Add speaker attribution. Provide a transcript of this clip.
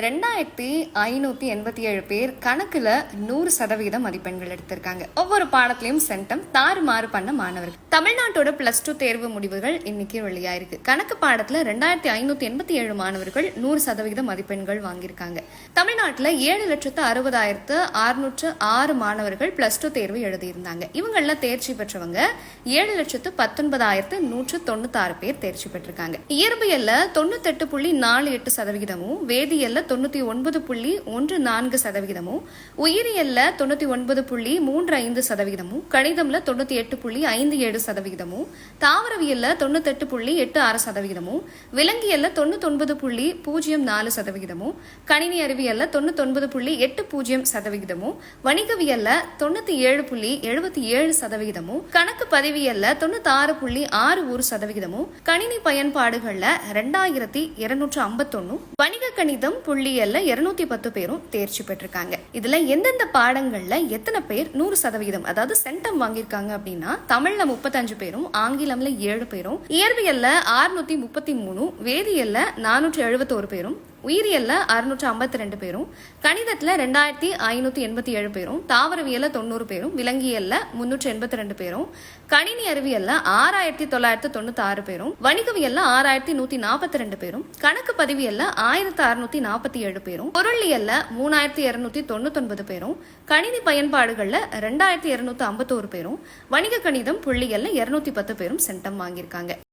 Speaker 1: ரெண்டாயிரத்தி ஐநூத்தி எண்பத்தி ஏழு பேர் கணக்குல நூறு சதவீத மதிப்பெண்கள் எடுத்திருக்காங்க. ஒவ்வொரு பாடத்திலையும் சென்டம் தாறுமாறு பண்ண மாணவர்கள். தமிழ்நாட்டோட பிளஸ் டூ தேர்வு முடிவுகள் இன்னைக்கு வெளியாயிருக்கு. கணக்கு பாடத்துல ரெண்டாயிரத்தி ஐநூத்தி எண்பத்தி ஏழு மாணவர்கள் நூறு சதவீத மதிப்பெண்கள் வாங்கியிருக்காங்க. தமிழ்நாட்டுல ஏழு லட்சத்து அறுபதாயிரத்து அறுநூற்று ஆறு மாணவர்கள் பிளஸ் டூ தேர்வு எழுதியிருந்தாங்க. இவங்கள தேர்ச்சி பெற்றவங்க ஏழு லட்சத்து பத்தொன்பதாயிரத்து நூற்று தொண்ணூத்தாறு பேர் தேர்ச்சி பெற்றிருக்காங்க. இயற்பியல்ல தொண்ணூத்தெட்டு புள்ளி நாலு எட்டு சதவீதமும் வேதியியல்ல தொண்ணூத்தி ஒன்பது புள்ளி ஒன்று நான்கு சதவிகிதமும் உயிரியலில் தொண்ணூத்தி ஒன்பது புள்ளி மூன்று ஐந்து சதவிகிதமும் கணிதம்ல தொண்ணூத்தி எட்டு புள்ளி ஐந்து ஏழு சதவிகிதமும் தாவரவியலில் தொண்ணூத்தெட்டு புள்ளி எட்டு ஆறு சதவிகிதமும் விலங்கியலில் தொண்ணூத்தொன்பது புள்ளி பூஜ்ஜியம் நாலு சதவிகிதமும் கணினி அறிவியலில் தொண்ணூத்தொன்பது புள்ளி எட்டு பூஜ்ஜியம் சதவிகிதமும் வணிகவியலில் தொண்ணூத்தி ஏழு புள்ளி எழுபத்தி ஏழு சதவிகிதமும் கணக்கு பதிவியலில் தொண்ணூத்தி ஆறு புள்ளி ஆறு ஒரு சதவிகிதமும் கணினி பயன்பாடுகள்ல ரெண்டாயிரத்தி இருநூற்று ஐம்பத்தொன்னும் வணிக கணிதம் புள்ளியல்ல இருநூத்தி பத்து பேரும் தேர்ச்சி பெற்றிருக்காங்க. இதுல எந்தெந்த பாடங்கள்ல எத்தனை பேர் நூறு சதவீதம் அதாவது சென்டம் வாங்கியிருக்காங்க அப்படின்னா தமிழ்ல முப்பத்தஞ்சு பேரும் ஆங்கிலம்ல ஏழு பேரும் இயற்பியல்ல ஆறுநூத்தி முப்பத்தி மூணு வேதியியல்ல நானூற்றி எழுபத்தோரு பேரும் உயிரியல்ல அறுநூற்று ஐம்பத்தி ரெண்டு பேரும் கணிதத்தில் ரெண்டாயிரத்தி ஐநூற்றி எண்பத்தி ஏழு பேரும் தாவரவியல்ல தொண்ணூறு பேரும் விலங்கியல்ல முன்னூற்றி எண்பத்தி ரெண்டு பேரும் கணினி அறிவியல்ல ஆறாயிரத்தி தொள்ளாயிரத்தி தொண்ணூத்தி ஆறு பேரும் வணிகவியல்ல ஆறாயிரத்தி நூத்தி நாற்பத்தி ரெண்டு பேரும் கணக்கு பதிவியல்ல ஆயிரத்தி அறுநூத்தி நாற்பத்தி ஏழு பேரும் பொருளியல்ல மூணாயிரத்தி இருநூத்தி தொண்ணூத்தொன்பது பேரும் கணினி பயன்பாடுகள்ல ரெண்டாயிரத்தி இருநூத்தி ஐம்பத்தோரு பேரும் வணிக கணிதம் புள்ளியலில் இருநூத்தி பத்து பேரும் சென்டம் வாங்கியிருக்காங்க.